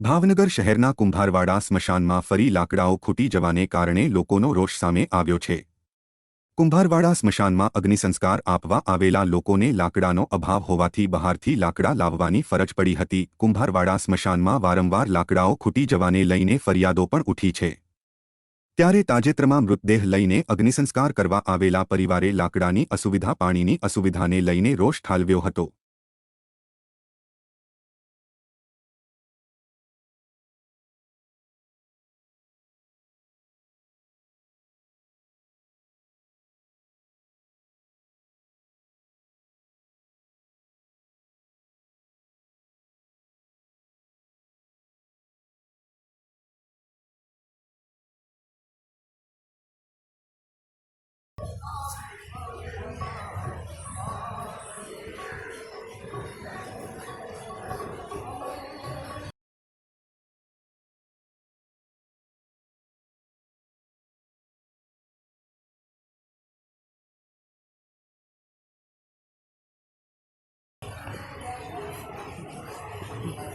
ભાવનગર શહેરના કુંભારવાડા સ્મશાનમાં ફરી લાકડાઓ ખૂટી જવાને કારણે લોકોનો રોષ સામે આવ્યો છે. કુંભારવાડા સ્મશાનમાં અગ્નિસંસ્કાર આપવા આવેલા લોકોને લાકડાનો અભાવ હોવાથી બહારથી લાકડા લાવવાની ફરજ પડી હતી. કુંભારવાડા સ્મશાનમાં વારંવાર લાકડાઓ ખૂટી જવાને લઈને ફરિયાદો પણ ઉઠી છે. ત્યારે તાજેતરમાં મૃતદેહ લઈને અગ્નિસંસ્કાર કરવા આવેલા પરિવારે લાકડાની અસુવિધા પાણીની અસુવિધાને લઈને રોષ ઠાલવ્યો હતો.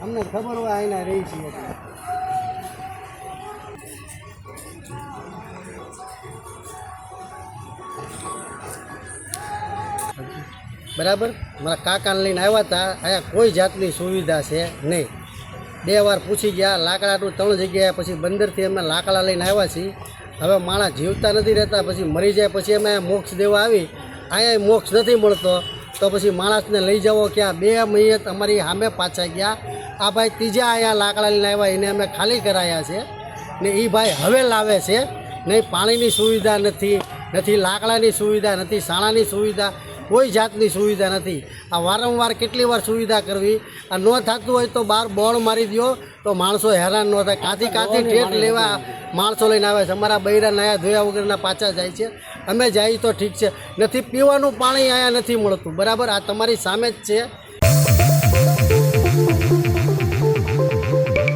અમને ખબર હોય આના રહી છીએ બરાબર? મારા કાકાને લઈને આવ્યા હતા. અહીંયા કોઈ જાતની સુવિધા છે નહીં. બે વાર પૂછી ગયા લાકડાનું ત્રણ જગ્યાએ, પછી બંદરથી અમે લાકડા લઈને આવ્યા છીએ. હવે માણસ જીવતા નથી રહેતા, પછી મરી જાય, પછી અમે મોક્ષ દેવા આવી. અહીંયા મોક્ષ નથી મળતો, તો પછી માણસને લઈ જવો ક્યાં? બે મહિને અમારી સામે પાછા ગયા. આ ભાઈ ત્રીજા અહીંયા લાકડા લઈને આવ્યા એને અમે ખાલી કરાયા છે. ને એ ભાઈ હવે લાવે છે. નહીં પાણીની સુવિધા નથી નથી લાકડાની સુવિધા નથી શાળાની સુવિધા કોઈ જાતની સુવિધા નથી. આ વારંવાર કેટલી વાર સુવિધા કરવી આ ન થતું હોય તો બહાર બોળ મારી દો તો માણસો હેરાન ન થાય. કાંથી કાંથી ઠેઠ લેવા માણસો લઈને આવે છે. અમારા બૈરા નાયા ધોયા વગરના પાછા જાય છે. અમે જઈએ તો ઠીક છે. નથી પીવાનું પાણી અહીંયા નથી મળતું. બરાબર? આ તમારી સામે જ છે.